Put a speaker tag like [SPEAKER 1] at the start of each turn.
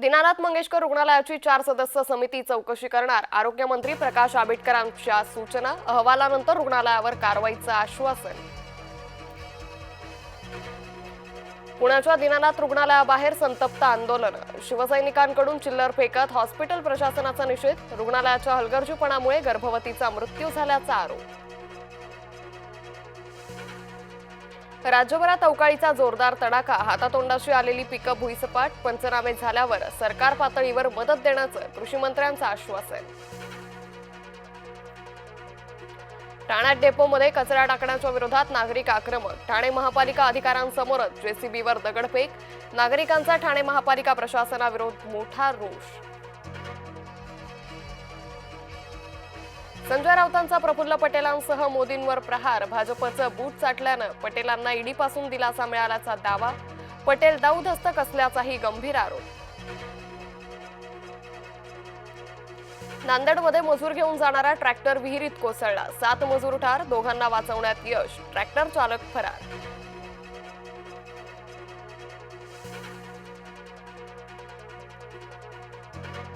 [SPEAKER 1] दीनानाथ मंगेशकर रुग्णालयाची चार सदस्य समिती चौकशी करणार. आरोग्यमंत्री प्रकाश आंबेडकरांच्या सूचना. अहवालानंतर रुग्णालयावर कारवाईचं आश्वासन. पुण्याच्या दीनानाथ रुग्णालयाबाहेर संतप्त आंदोलन. शिवसैनिकांकडून चिल्लर फेकत हॉस्पिटल प्रशासनाचा निषेध. रुग्णालयाच्या हलगर्जीपणामुळे गर्भवतीचा मृत्यू झाल्याचा आरोप. राज्यभरात अवकाळीचा जोरदार तडाखा हातातोंडाशी आलेली पिकं भुईसपाट पंचनामे झाल्यावर सरकार पातळीवर मदत देण्याचं कृषी मंत्र्यांचं आश्वासन. ठाण्यात डेपोमध्ये कचरा टाकण्याच्या विरोधात नागरिक आक्रमक ठाणे महापालिका अधिकाऱ्यांसमोरच जेसीबीवर दगडफेक नागरिकांचा ठाणे महापालिका प्रशासनाविरोध मोठा रोष. संजय राऊतांचा प्रफुल्ल पटेलांसह मोदींवर प्रहार. भाजपचं बूट चाटल्यानं पटेलांना ईडीपासून दिलासा मिळाल्याचा दावा. पटेल दाऊदस्तक असल्याचाही गंभीर आरोप. नांदेडमध्ये मजूर घेऊन जाणारा ट्रॅक्टर विहिरीत कोसळला. सात मजूर ठार दोघांना वाचवण्यात यश. ट्रॅक्टर चालक फरार.